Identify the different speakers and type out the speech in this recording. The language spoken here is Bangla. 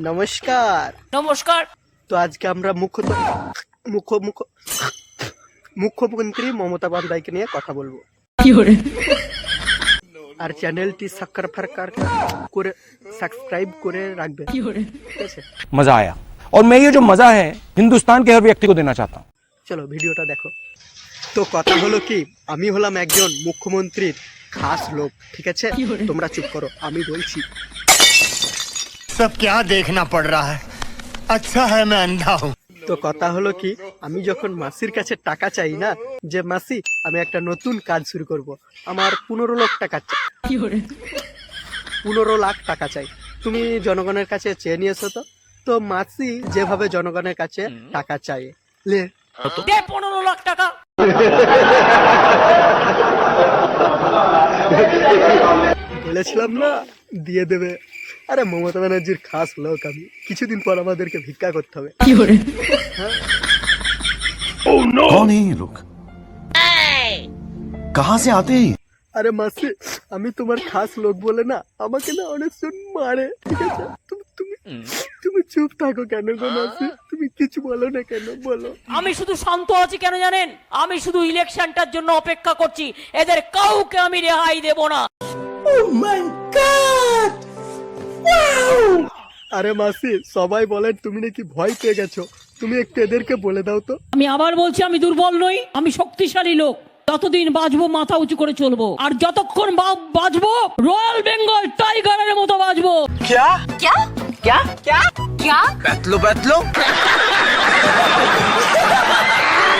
Speaker 1: নমস্কার
Speaker 2: নমস্কার
Speaker 1: তো আজকে আমরা মুখ্য মুখ্য মুখ্য মুখ্যমন্ত্রী মমতা বন্দ্যোপাধ্যায়কে নিয়ে কথা বলবো আর চ্যানেলটি সাক্ষর ফারকার করে সাবস্ক্রাইব করে রাখবে ঠিক আছে
Speaker 3: मजा आया और मैं ये जो मजा है हिंदुस्तान के हर व्यक्ति को देना चाहता हूँ
Speaker 1: চলো ভিডিওটা দেখো তো কথা হলো কি আমি হলাম একজন মুখ্যমন্ত্রীর খাস লোক ঠিক আছে তোমরা চুপ করো আমি বলছি
Speaker 4: सब क्या देखना पड़ रहा है अच्छा है मैं अंधा हूँ
Speaker 1: তো কথা হলো কি আমি যখন মাসির কাছে টাকা চাই না যে মাসি আমি একটা নতুন কাজ শুরু করব আমার পনেরো লাখ টাকা চাই পনেরো লাখ টাকা চাই তুমি জনগণের কাছে চেয়ে নিয়েছো তো তো মাসি যেভাবে জনগণের কাছে টাকা চাই লে
Speaker 2: দে পনেরো লাখ টাকা
Speaker 1: বলেছিলাম না দিয়ে দেবে আরে মমতা ব্যানার্জির খাস লোক আমি কিছুদিন পর আমাদেরকে ভিক্ষা করতে হবে
Speaker 5: कौन है ये लोग कहाँ से आते हैं ये?
Speaker 1: আরে মাসি আমি তোমার খাস লোক বলে না আমাকে না অনেক জন মারে ঠিক আছে তুমি তুমি তুমি চুপ থাকো কেন গো মাসি তুমি কিছু বলো না কেন বলো
Speaker 2: আমি শুধু শান্ত আছি কেন জানেন আমি শুধু ইলেকশনটার জন্য অপেক্ষা করছি এদের কাউকে আমি রেহাই দেব না
Speaker 1: আরে মাসি সবাই বলেন তুমি নাকি ভয় পেয়ে গেছো। তুমি একটু এদেরকে বলে দাও তো।
Speaker 2: আমি আবার বলছি আমি দুর্বল নই আমি শক্তিশালী লোক। ততদিন বাঁচবো মাথা উঁচু করে চলবো। আর যতক্ষণ বাঁচবো রয়্যাল বেঙ্গল টাইগারের মতো বাঁচবো।
Speaker 6: ক্যা? ক্যা? ক্যা? ক্যা? ক্যা?